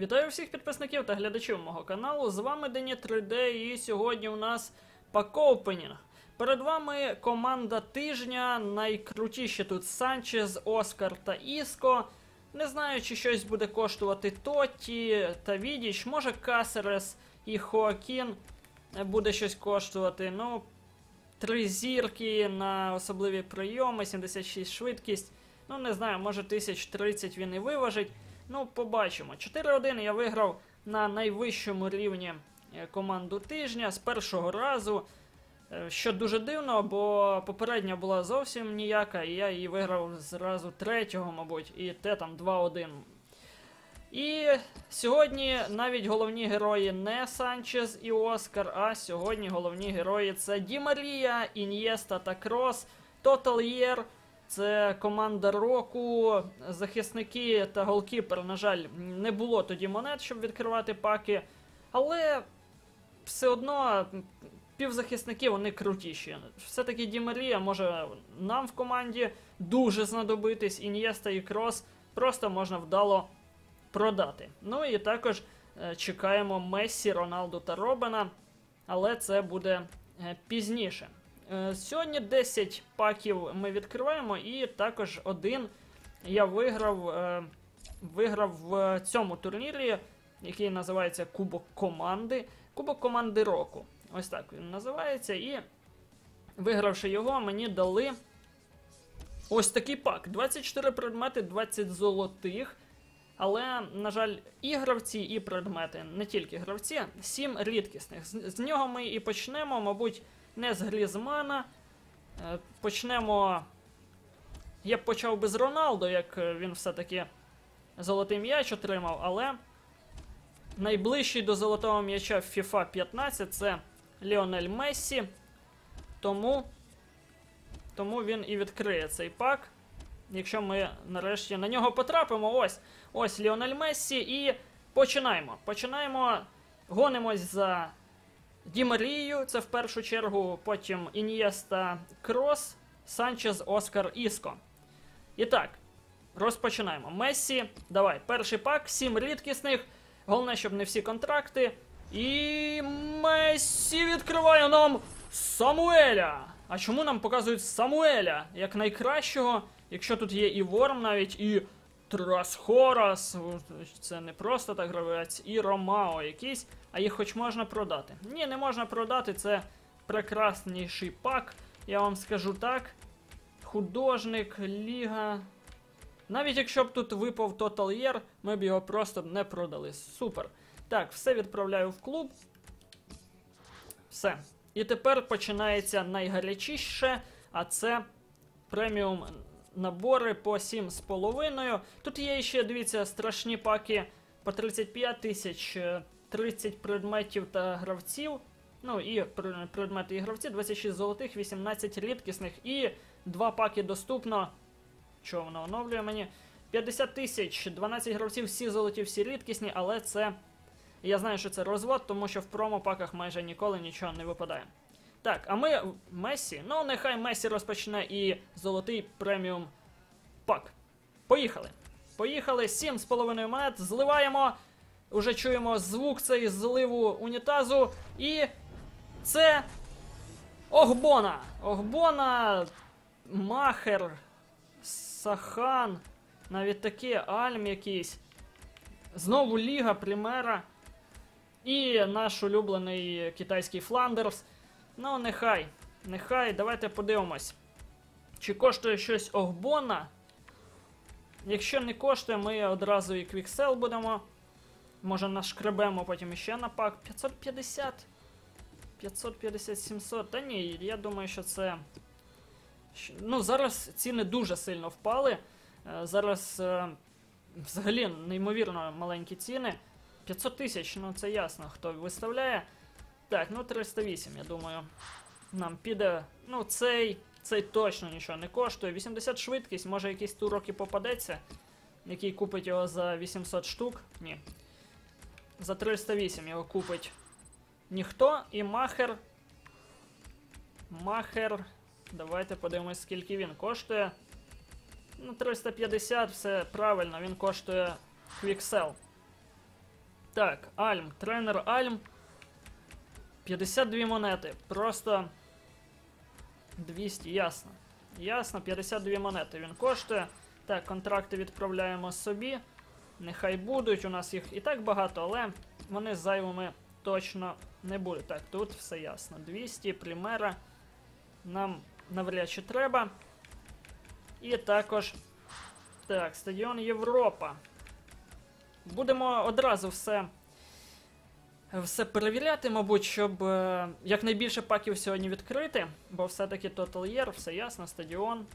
Вітаю всіх підписників та глядачів мого каналу. З вами Дені 3D і сьогодні у нас пакоупенінг. Перед вами команда тижня. Найкрутіші тут Санчез, Оскар та Іско. Не знаю, чи щось буде коштувати Тоті та Відіч. Може Касерес і Хоакін буде щось коштувати. Ну, три зірки на особливі прийоми, 76 швидкість. Ну, не знаю, може 1030 він і виважить. Ну, побачимо. 4-1 я виграв на найвищому рівні е, команду тижня з першого разу. Е, Що дуже дивно, бо попередня була зовсім ніяка, і я її виграв зразу третього, мабуть, і те там 2-1. І сьогодні навіть головні герої не Санчес і Оскар, а сьогодні головні герої це Ді Марія, Ін'єста та Крос, Тотал Єр. Це команда року, захисники та голкіпер, на жаль, не було тоді монет, щоб відкривати паки. Але все одно півзахисники вони крутіші. Все-таки Ді може нам в команді дуже знадобитись. Ін'єста і Крос просто можна вдало продати. Ну і також е, чекаємо Мессі, Роналду та Робена, але це буде е, пізніше. Е, Сьогодні 10 паків ми відкриваємо, і також один я виграв, е, виграв в цьому турнірі, який називається Кубок команди. Кубок команди року. Ось так він називається. І вигравши його, мені дали ось такий пак: 24 предмети, 20 золотих. Але, на жаль, і гравці, і предмети, не тільки гравці, 7 рідкісних. З, з нього ми і почнемо, мабуть, не з Глізмана. Е, Почнемо. Я б почав би з Роналдо, як е, він все-таки золотий м'яч отримав, але найближчий до золотого м'яча в FIFA 15 це Ліонель Мессі. Тому, тому він і відкриє цей пак. Якщо ми нарешті на нього потрапимо, ось ось Ліонель Мессі, і починаємо. Починаємо, гонимось за Ді Марією, це в першу чергу, потім Ін'єста Крос, Санчез, Оскар Іско. І так, розпочинаємо. Мессі, давай, перший пак, сім рідкісних. Головне, щоб не всі контракти. І Мессі відкриває нам Самуеля. А чому нам показують Самуеля як найкращого, якщо тут є і Ворм навіть, і Трасхорас, це не просто так гравець, і Ромао якийсь, а їх хоч можна продати. Ні, не можна продати, це прекрасніший пак, я вам скажу так. Художник, ліга. Навіть якщо б тут випав Total Year, ми б його просто не продали. Супер. Так, все відправляю в клуб. Все. І тепер починається найгарячіше, а це преміум набори по 7,5. Тут є ще, дивіться, страшні паки по 35 тисяч, е, 30 предметів та гравців. Ну і предмети і гравці, 26 золотих, 18 рідкісних і два паки доступно. Що воно оновлює мені? 50 тисяч, 12 гравців, всі золоті, всі рідкісні, але це. Я знаю, що це розвод, тому що в промо-паках майже ніколи нічого не випадає. Так, а ми Месі. Ну, нехай Месі розпочне і золотий преміум пак. Поїхали. Поїхали. 7,5 монет. Зливаємо. Уже чуємо звук цей зливу унітазу. І це. Огбона. Огбона. Махер. Сахан. Навіть таке Альм якийсь. Знову Ліга Примера. І наш улюблений китайський Фландерс. Ну, нехай. Нехай, давайте подивимось. Чи коштує щось Огбона? Якщо не коштує, ми одразу і квіксел будемо. Може нашкребемо потім іще на пак. 550. 550 700. Та ні, я думаю, що це. Ну, зараз ціни дуже сильно впали. Е, Зараз е, взагалі неймовірно маленькі ціни. 500 тисяч, ну це ясно, хто виставляє. Так, ну 308, я думаю. Нам піде. Ну, цей. Цей точно нічого не коштує. 80 швидкість, може якийсь турок і попадеться, який купить його за 800 штук. Ні. За 308 його купить ніхто. І махер. Махер. Давайте подивимось, скільки він коштує. Ну, 350, все правильно, він коштує Quixel. Так, Альм, тренер Альм. 52 монети. Просто 200, ясно. Ясно, 52 монети він коштує. Так, контракти відправляємо собі. Нехай будуть. У нас їх і так багато, але вони зайвими точно не будуть. Так, тут все ясно. 200, примера. Нам навряд чи треба. І також. Так, стадіон Європа. Будемо одразу все. Все перевіряти, мабуть, щоб е, якнайбільше паків сьогодні відкрити, бо все-таки Total Year, все ясно, стадіон,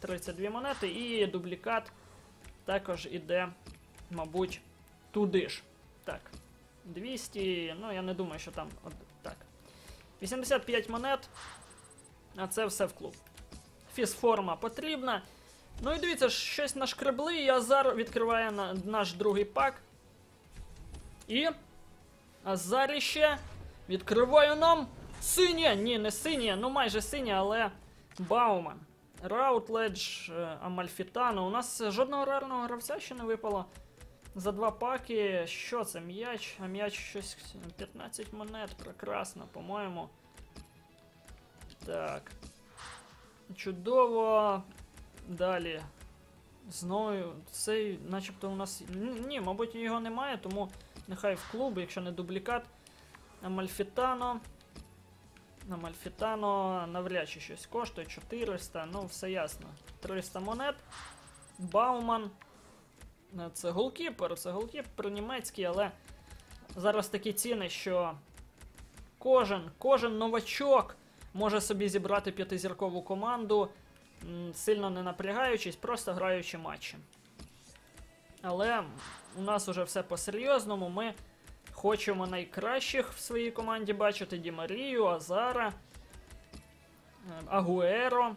32 монети і дублікат також іде, мабуть, туди ж. Так, 200, ну я не думаю, що там. От, так. 85 монет, а це все в клуб. Фізформа потрібна. Ну і дивіться, щось нашкребли, і Азар відкриває на, наш другий пак. І. Азаріще відкриває нам синє! Ні, не синє, ну майже синє, але Бауман. Раутледж, Амальфітано. У нас жодного рарного гравця ще не випало. За два паки. Що це? М'яч? А м'яч щось 15 монет. Прекрасно, по-моєму. Так. Чудово. Далі. Знову цей, начебто, у нас. Ні, мабуть, його немає, тому нехай в клуб, якщо не дублікат. Амальфітано. Амальфітано навряд чи щось коштує. 400, ну все ясно. 300 монет. Бауман. Е, Це голкіпер, це голкіпер німецький, але зараз такі ціни, що кожен, кожен новачок може собі зібрати п'ятизіркову команду, сильно не напрягаючись, просто граючи матчі. Але у нас уже все по-серйозному. Ми хочемо найкращих в своїй команді бачити Ді Марію, Азара, е, Агуеро.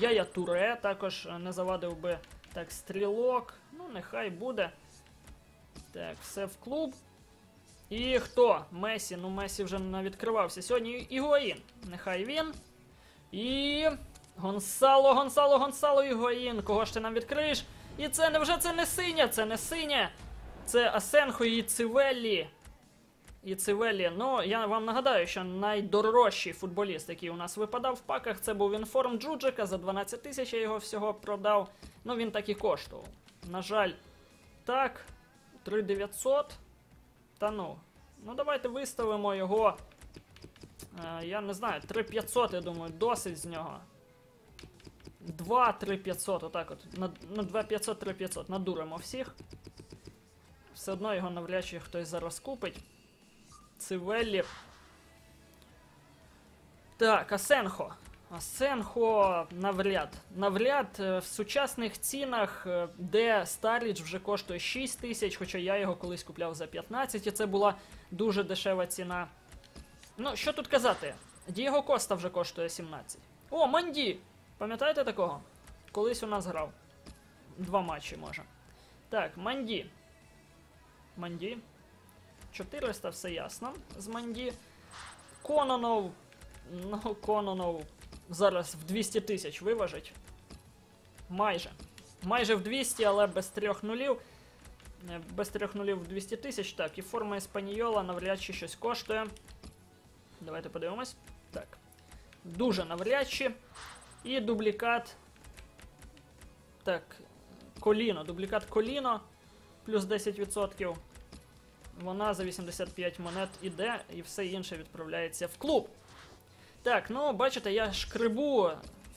Яя Туре також е, не завадив би так, стрілок. Ну, нехай буде. Так, все в клуб. І хто? Месі. Ну, Месі вже не відкривався. Сьогодні Ігоїн. Нехай він. І. Гонсало, Гонсало, Гонсало, Ігоїн. Кого ж ти нам відкриєш? І це невже це не синя? Це не синя. Це Асенхо і Цивеллі. І Цивеллі. Ну, я вам нагадаю, що найдорожчий футболіст, який у нас випадав в паках, це був інформ Джуджика. За 12 тисяч я його всього продав. Ну, він так і коштував. На жаль, так. 3900. Та ну. Ну, давайте виставимо його. Е, я не знаю, 3500, я думаю, досить з нього. 2 3500, отак от. На, ну, 2500, 3500. Надуримо всіх. Все одно його навряд чи хтось зараз купить. Цивеллі. Так, Асенхо. Асенхо навряд. Навряд е, в сучасних цінах, е, де Старіч вже коштує 6 тисяч, хоча я його колись купляв за 15, і це була дуже дешева ціна. Ну, що тут казати? Дієго Коста вже коштує 17. О, Манді! Пам'ятаєте такого? Колись у нас грав. Два матчі може. Так, Манді. Манді. 400, все ясно. З Манді. Кононов. Ну, Кононов зараз в 200 тисяч виважить. Майже. Майже в 200, але без трьох нулів. Е, Без трьох нулів в 200 тисяч. Так, і форма Еспаньола навряд чи щось коштує. Давайте подивимось. Так. Дуже навряд чи. І дублікат. Так. Коліно. Дублікат коліно. Плюс 10%. Вона за 85 монет іде, і все інше відправляється в клуб. Так, ну бачите, я шкребу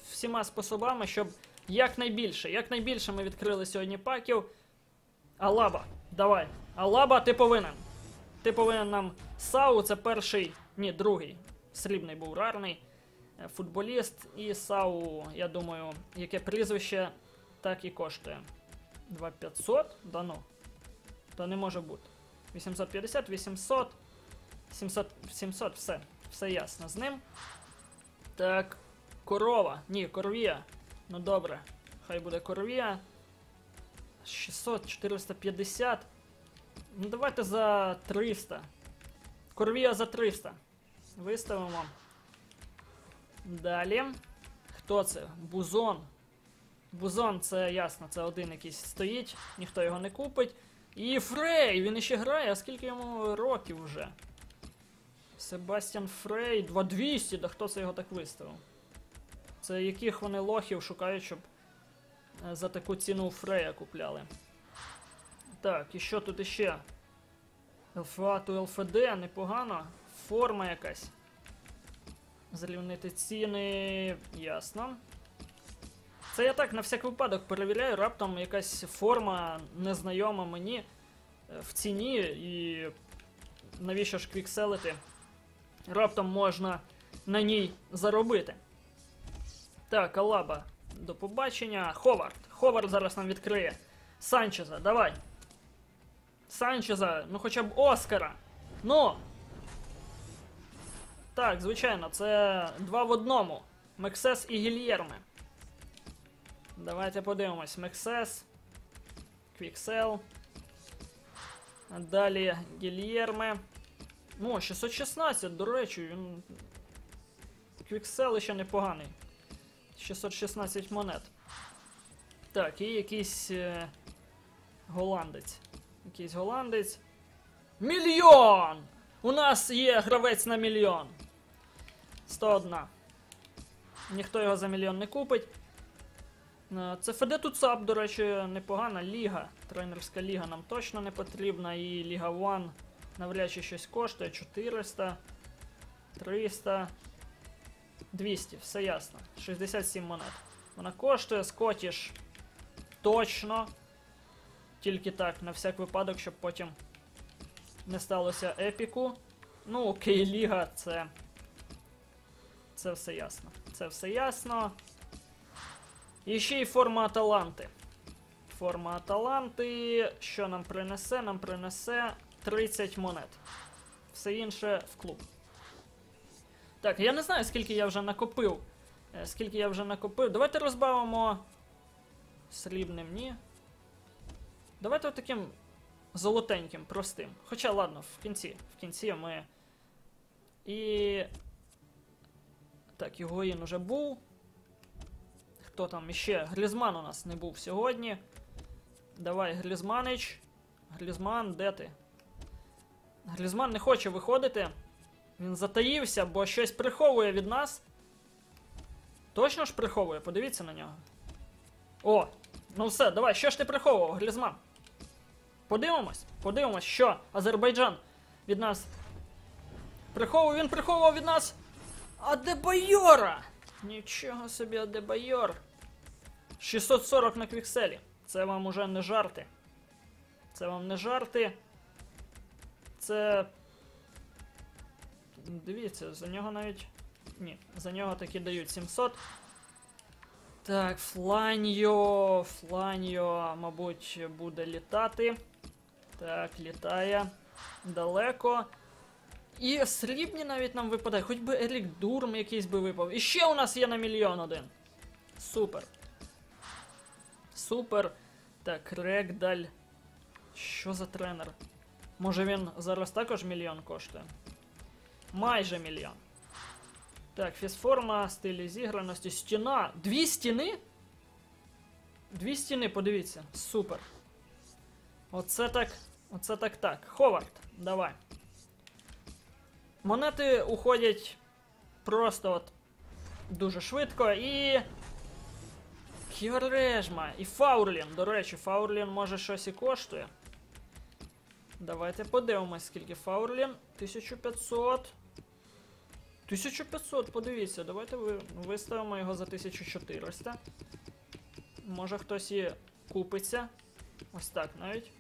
всіма способами, щоб якнайбільше, якнайбільше ми відкрили сьогодні паків. Алаба, давай. Алаба, ти повинен. Ти повинен нам Сау, це перший, ні, другий. Срібний був рарний. Е, Футболіст. І Сау, я думаю, яке прізвище, так і коштує. 2500? Да ну. Та не може бути. 850, 800, 700, 700, все. Все ясно з ним. Так, корова. Ні, корвія. Ну добре. Хай буде корвія. 600, 450. Ну давайте за 300. Корвія за 300. Виставимо. Далі. Хто це? Бузон. Бузон, це ясно, це один якийсь стоїть, ніхто його не купить. І Фрей, він іще грає, а скільки йому років вже? Себастьян Фрей, 2200, да хто це його так виставив? Це яких вони лохів шукають, щоб е, за таку ціну Фрея купляли. Так, і що тут іще? ЛФА то ЛФД, непогано. Форма якась. Зрівнити ціни. Ясно. Це я так на всяк випадок перевіряю, раптом якась форма незнайома мені е, в ціні і навіщо ж квікселити? Раптом можна на ній заробити. Так, Алаба, до побачення. Ховард. Ховард зараз нам відкриє. Санчеза, давай. Санчеза, ну хоча б Оскара. Ну. Так, звичайно, це два в одному. Мексес і Гільєрме. Давайте подивимось. Мексес. Квіксел. Далі Гільєрме. Ну, 616, до речі, він. Квіксел ще непоганий. 616 монет. Так, і якийсь е, голландець. Якийсь голландець. Мільйон! У нас є гравець на мільйон. 101. Ніхто його за мільйон не купить. Е, Це ФД Туцап, до речі, непогана ліга. Тренерська ліга нам точно не потрібна. І Ліга One навряд чи щось коштує. 400, 300, 200, все ясно. 67 монет. Вона коштує, Скотіш точно. Тільки так, на всяк випадок, щоб потім не сталося епіку. Ну, окей, Ліга, це. Це все ясно. Це все ясно. І ще й форма Аталанти. Форма Аталанти. Що нам принесе? Нам принесе 30 монет. Все інше в клуб. Так, я не знаю, скільки я вже накопив. Е, Скільки я вже накопив. Давайте розбавимо. Срібним, ні. Давайте таким золотеньким, простим. Хоча, ладно, в кінці. В кінці ми. І. Так, Ігоїн уже був. Хто там іще? Глізман у нас не був сьогодні. Давай, Глізманич. Глізман, де ти? Глізман не хоче виходити. Він затаївся, бо щось приховує від нас. Точно ж приховує, подивіться на нього. О, ну все, давай, що ж ти приховував, Глізман? Подивимось, подивимось, що Азербайджан від нас. Приховував, він приховував від нас. Адебайора! Нічого собі, Адебайор. 640 на квікселі. Це вам уже не жарти. Це вам не жарти. Це. Дивіться, за нього навіть. Ні, за нього таки дають 700. Так, Фланьо. Фланьо, мабуть, буде літати. Так, літає далеко. І срібні навіть нам випадає. Хоч би Ерік Дурм якийсь би випав. І ще у нас є на мільйон один. Супер. Супер. Так, Регдаль. Що за тренер? Може він зараз також мільйон коштує? Майже мільйон. Так, фізформа, стилі зіграності, стіна. Дві стіни? Дві стіни, подивіться. Супер. Оце так. Оце так так. Ховард, давай. Монети уходять просто от дуже швидко і. Кіорежма. І Фаурлін. До речі, Фаурлін може щось і коштує. Давайте подивимось, скільки Фаурлін. 1500. 1500, подивіться, давайте виставимо його за 1400. Може хтось і купиться. Ось так навіть.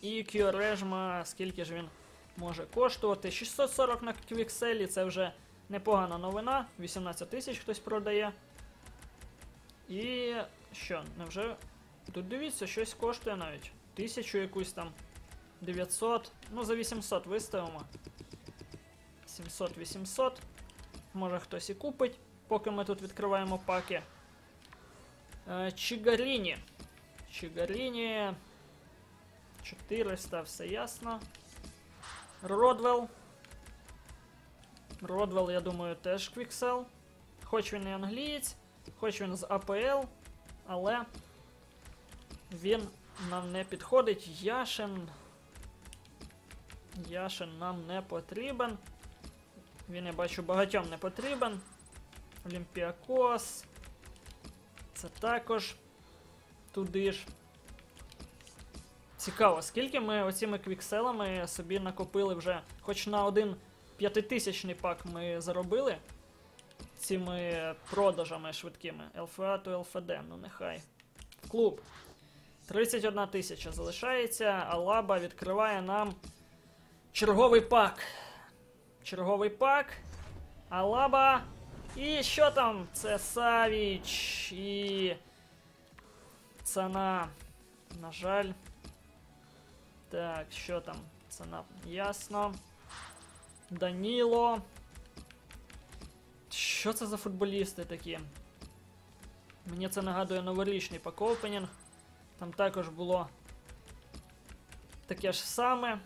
І Кіорежма, скільки ж він може коштувати? 640 на квікселі, це вже непогана новина. 18 тисяч хтось продає. І що, невже. Тут дивіться, щось коштує навіть. Тисячу якусь там. 900. Ну, за 800 виставимо. 700-800. Може хтось і купить, поки ми тут відкриваємо паки. Е, Чигаріні. Чигаріні. 400, все ясно. Родвелл. Родвелл, я думаю, теж квіксел. Хоч він і англієць, хоч він з АПЛ, але він нам не підходить. Яшин. Яшин нам не потрібен. Він, я бачу, багатьом не потрібен. Олімпіакос. Це також туди ж. Цікаво, скільки ми оціми квікселами собі накопили вже, хоч на один п'ятитисячний пак ми заробили цими продажами швидкими. ЛФА то ЛФД, ну нехай. Клуб. 31 тисяча залишається, а Лаба відкриває нам черговий пак. Черговий пак. Алаба. І що там? Це Савіч і. Цана. На жаль. Так, що там? Цана. Ясно. Даніло. Що це за футболісти такі? Мені це нагадує новорічний пак-опенінг. Там також було таке ж саме.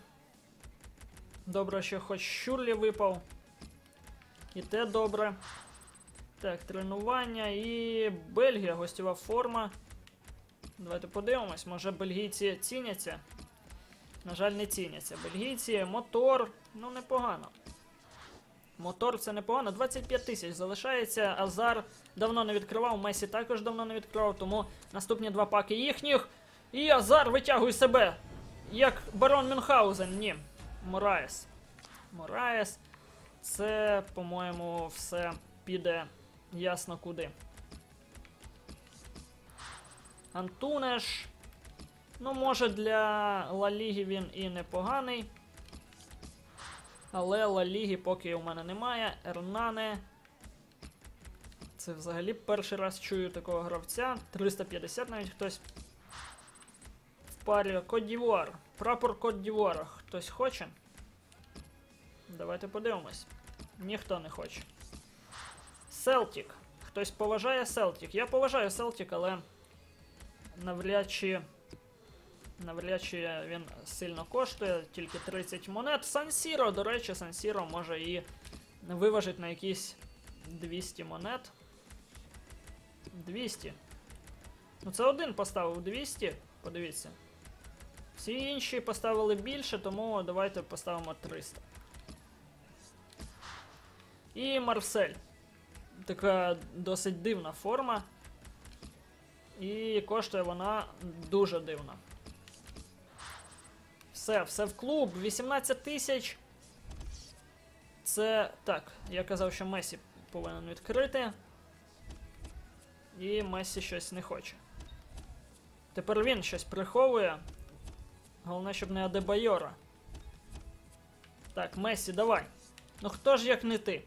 Добре, що хоч Щурлі випав. І те добре. Так, тренування і Бельгія, гостєва форма. Давайте подивимось, може бельгійці ціняться. На жаль, не ціняться. Бельгійці, мотор, ну непогано. Мотор це непогано. 25 тисяч залишається. Азар давно не відкривав, Месі також давно не відкривав, тому наступні два паки їхніх. І Азар витягує себе. Як барон Мюнхгаузен. Ні. Мораєс. Мораєс. Це, по-моєму, все піде ясно куди. Антунеш. Ну, може, для Ла Ліги він і непоганий. Але Ла Ліги поки у мене немає. Ернане. Це взагалі перший раз чую такого гравця. 350 навіть хтось. В парі Кот-Дівуар. Прапор Кот-Дівуара. Хтось хоче? Давайте подивимось. Ніхто не хоче. Селтік. Хтось поважає Селтік. Я поважаю Селтік, але навряд чи. Навряд чи він сильно коштує, тільки 30 монет. Сан-Сіро, до речі, Сан-Сіро може і виважить на якісь 200 монет. 200. Ну це один поставив 200, подивіться. Всі інші поставили більше, тому давайте поставимо 300. І Марсель. Така досить дивна форма. І коштує вона дуже дивно. Все, все в клуб. 18 тисяч. Це. Так, я казав, що Месі повинен відкрити. І Месі щось не хоче. Тепер він щось приховує. Головне, щоб не Адебайора. Так, Месі, давай. Ну хто ж як не ти?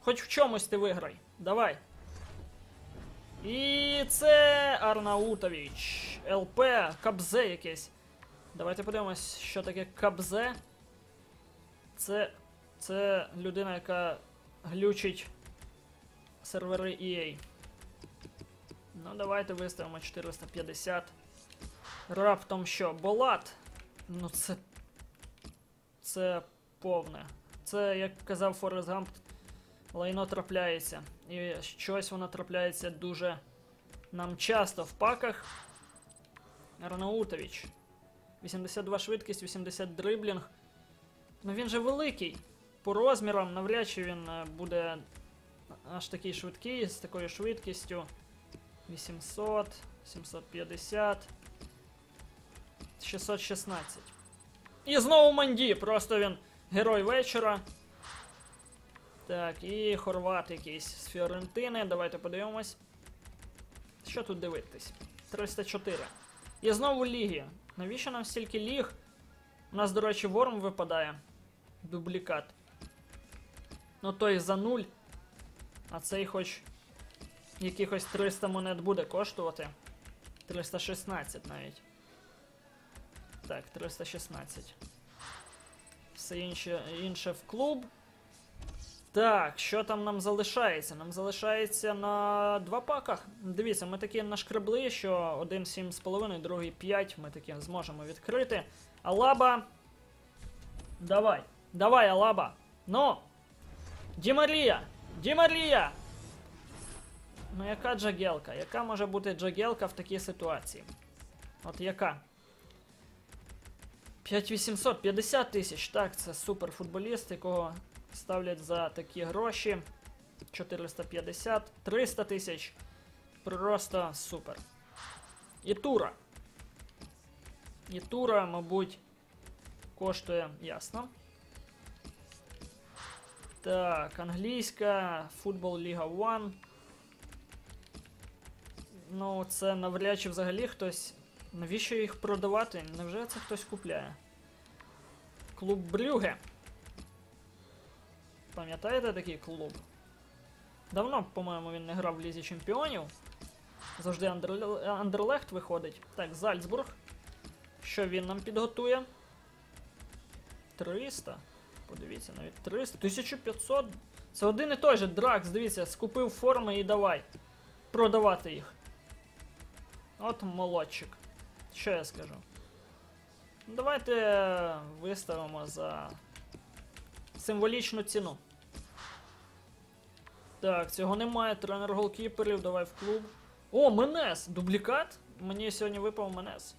Хоч в чомусь ти виграй. Давай. І це Арнаутович. ЛП, Кабзе якесь. Давайте подивимось, що таке Кабзе. Це. Це людина, яка глючить сервери EA. Ну, давайте виставимо 450. Раптом що? Болат? Ну це. Це повне. Це, як казав Форест Гамп, лайно трапляється. І щось воно трапляється дуже нам часто в паках. Арнаутович. 82 швидкість, 80 дриблінг. Ну він же великий. По розмірам навряд чи він е, буде аж такий швидкий, з такою швидкістю. 800, 750, 616. І знову Манді, просто він герой вечора. Так, і хорват якийсь з Фіорентини. Давайте подивимось. Що тут дивитись? 304. І знову ліги. Навіщо нам стільки ліг? У нас, до речі, ворм випадає. Дублікат. Ну той за нуль. А цей хоч якихось 300 монет буде коштувати. 316 навіть. Так, 316. Все інше, інше в клуб. Так, що там нам залишається? Нам залишається на два паках. Дивіться, ми такі нашкребли, що один 7,5, другий 5 ми такі зможемо відкрити. Алаба. Давай. Давай, Алаба. Ну. Дімарія! Дімарія! Ну, яка джагелка? Яка може бути джагелка в такій ситуації? От яка? 5800, 50 тисяч. Так, це суперфутболіст, якого ставлять за такі гроші. 450, 300 тисяч. Просто супер. І тура. І тура, мабуть, коштує ясно. Так, англійська, футбол Ліга One. Ну, це навряд чи взагалі хтось. Навіщо їх продавати? Невже це хтось купляє? Клуб Брюге. Пам'ятаєте такий клуб? Давно, по-моєму, він не грав в Лізі Чемпіонів. Завжди Андерле- Андерлехт виходить. Так, Зальцбург. Що він нам підготує? 300. Подивіться, навіть 300. 1500. Це один і той же Дракс, дивіться, скупив форми і давай. Продавати їх. От молодчик. Що я скажу? Давайте виставимо за символічну ціну. Так, цього немає. Тренер голкіперів, давай в клуб. О, Менес! Дублікат? Мені сьогодні випав Менес.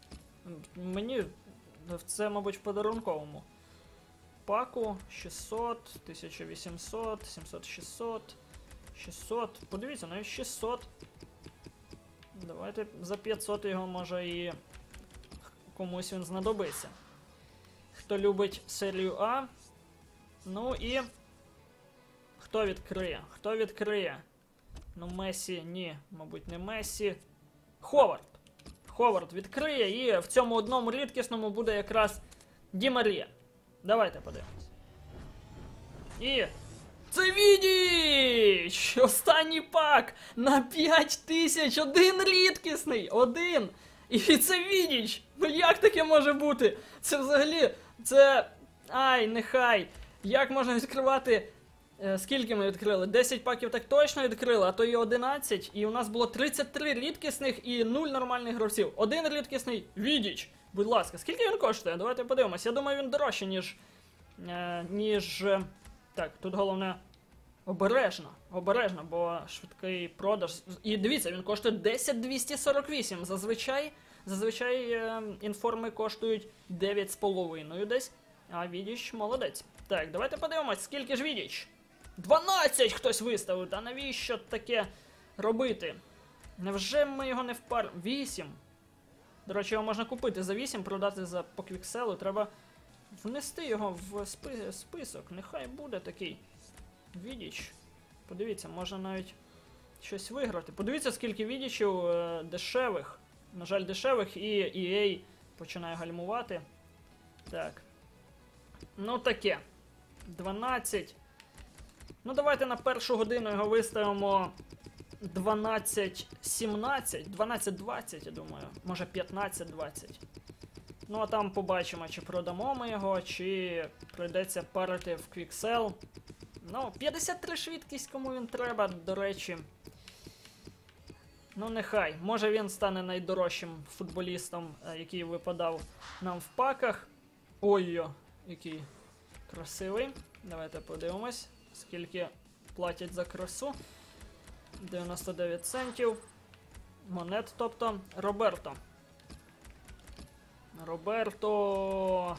Мені це, мабуть, в подарунковому. Паку 600, 1800, 700, 600, 600. Подивіться, навіть 600. Давайте за 500 його може і комусь він знадобиться. Хто любить серію А. Ну і. Хто відкриє? Хто відкриє? Ну, Месі, ні, мабуть, не Месі. Ховард. Ховард відкриє, і в цьому одному рідкісному буде якраз Ді Марія. Давайте подивимось. І. Це Відіч! Останній пак на 5 тисяч! Один рідкісний! Один! І це Відіч! Ну як таке може бути? Це взагалі. Це. Ай, нехай! Як можна відкривати. Е, Скільки ми відкрили? 10 паків так точно відкрили, а то і 11. І у нас було 33 рідкісних і 0 нормальних гравців. Один рідкісний Відіч. Будь ласка, скільки він коштує? Давайте подивимось. Я думаю, він дорожче, ніж. Е, ніж. е, Так, тут головне. Обережно, обережно, бо швидкий продаж. І дивіться, він коштує 10248. Зазвичай. Зазвичай е, інформи коштують 9,5 десь. А Відіч молодець. Так, давайте подивимось, скільки ж Відіч. 12 хтось виставив. Та навіщо таке робити? Невже ми його не впар... 8. До речі, його можна купити за 8, продати за по квікселу. Треба внести його в спи... список. Нехай буде такий. Відіч. Подивіться, можна навіть щось виграти. Подивіться, скільки відічів е, дешевих. На жаль, дешевих, і EA починає гальмувати. Так. Ну таке. 12. Ну, давайте на першу годину його виставимо 12-17, 12-20, я думаю. Може 15-20. Ну, а там побачимо, чи продамо ми його, чи прийдеться парити в Quixel. Ну, 53 швидкість, кому він треба, до речі. Ну, нехай. Може він стане найдорожчим футболістом, е, який випадав нам в паках. Ой-ой, який красивий. Давайте подивимось, скільки платять за красу. 99 центів. Монет, тобто. Роберто. Роберто.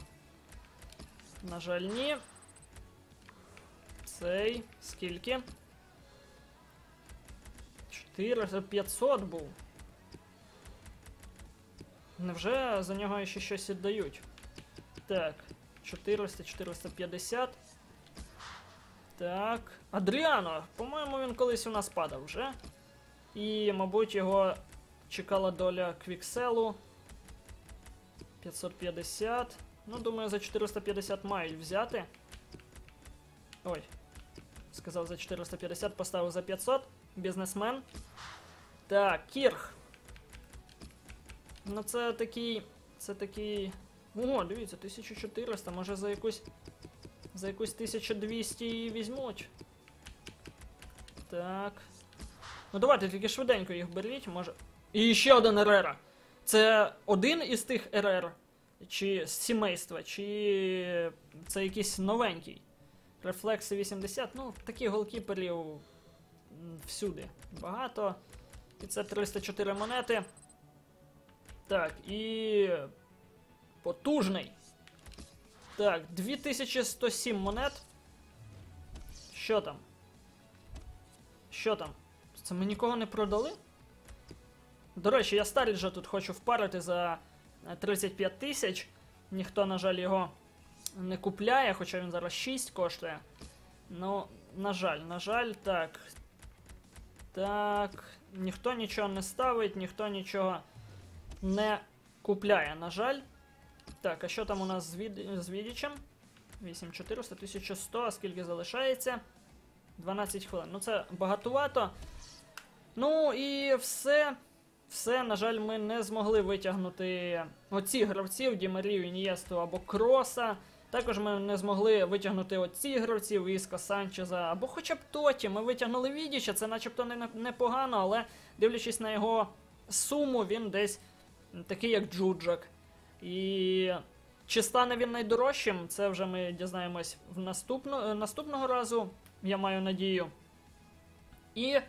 На жаль, ні. Цей. Скільки? 400, 500 був. Невже за нього ще щось віддають? Так, 400, 450. Так. Адріано! По-моєму, він колись у нас падав вже. І, мабуть, його чекала доля Квікселу. 550. Ну, думаю, за 450 мають взяти. Ой. Сказав за 450, поставив за 500. Бізнесмен. Так, Кірх. Ну, це такий. Це такий. О, дивіться, 1400, може за якусь. За якусь 1200 і візьмуть. Так. Ну давайте тільки швиденько їх беріть, може. І ще один РР. Це один із тих РР, чи сімейства, чи це якийсь новенький. Рефлекси 80. Ну, таких голкіперів всюди багато. І це 304 монети. Так, і. Потужний. Так, 2107 монет. Що там? Що там? Це ми нікого не продали? До речі, я Старіджа тут хочу впарити за е, 35 тисяч. Ніхто, на жаль, його не купляє, хоча він зараз 6 коштує. Ну, на жаль, на жаль, так. Так. Ніхто нічого не ставить, ніхто нічого не купляє, на жаль. Так, а що там у нас з, від... з Відічем? 8400, 1100, а скільки залишається? 12 хвилин. Ну це багатувато. Ну і все. Все, на жаль, ми не змогли витягнути оці гравців Дімарію, Інієсту або Кроса. Також ми не змогли витягнути оці гравців Іска Санчеза, або хоча б Тоті. Ми витягнули Відіча, це начебто не непогано, але дивлячись на його суму, він десь такий, як Джуджак. І чи стане він найдорожчим, це вже ми дізнаємось в наступну, наступного разу, я маю надію. І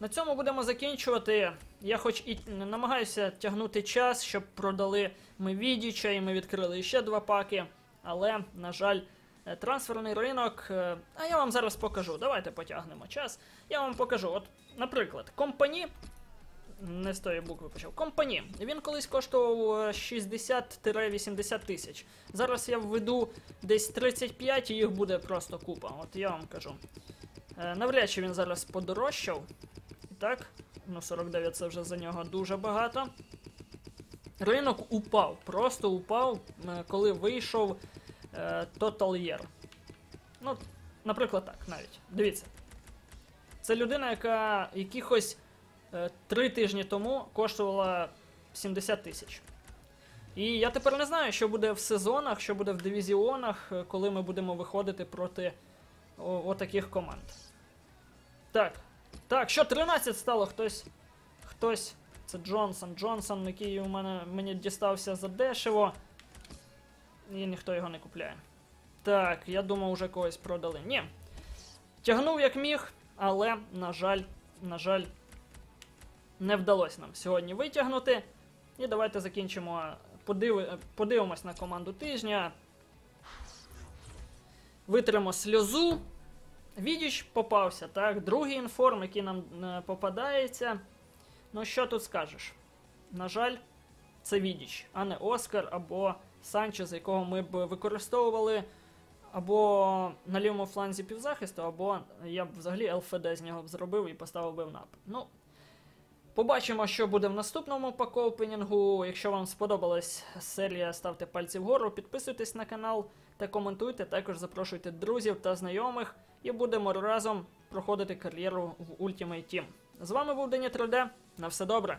на цьому будемо закінчувати. Я хоч і намагаюся тягнути час, щоб продали ми Відіча, і ми відкрили ще два паки. Але, на жаль, е, трансферний ринок. е, А я вам зараз покажу. Давайте потягнемо час. Я вам покажу. От, наприклад, компані. Не з тої букви почав. Компані. Він колись коштував е, 60-80 тисяч. Зараз я введу десь 35 і їх буде просто купа. От я вам кажу. Е, Навряд чи він зараз подорожчав. І так, ну 49 це вже за нього дуже багато. Ринок упав, просто упав, е, коли вийшов е, Total Year. Ну, наприклад, так, навіть. Дивіться. Це людина, яка якихось е, три тижні тому коштувала 70 тисяч. І я тепер не знаю, що буде в сезонах, що буде в дивізіонах, е, коли ми будемо виходити проти отаких команд. Так. Так, що 13 стало хтось. Хтось. Це Джонсон. Джонсон, який у мене мені дістався за дешево. І ніхто його не купляє. Так, я думав, уже когось продали. Ні. Тягнув як міг, але, на жаль, на жаль, не вдалося нам сьогодні витягнути. І давайте закінчимо. Подиви... Подивимось на команду тижня. Витримо сльозу. Відіч попався, так. Другий інформ, який нам е, попадається. Ну, що тут скажеш? На жаль, це Відіч, а не Оскар або Санчес, якого ми б використовували або на лівому фланзі півзахисту, або я б взагалі ЛФД з нього б зробив і поставив би в напад. Ну, побачимо, що буде в наступному пакоопенінгу. Якщо вам сподобалась серія, ставте пальці вгору, підписуйтесь на канал та коментуйте. Також запрошуйте друзів та знайомих, і будемо разом проходити кар'єру в Ultimate Team. З вами був Дені 3D. На все добре.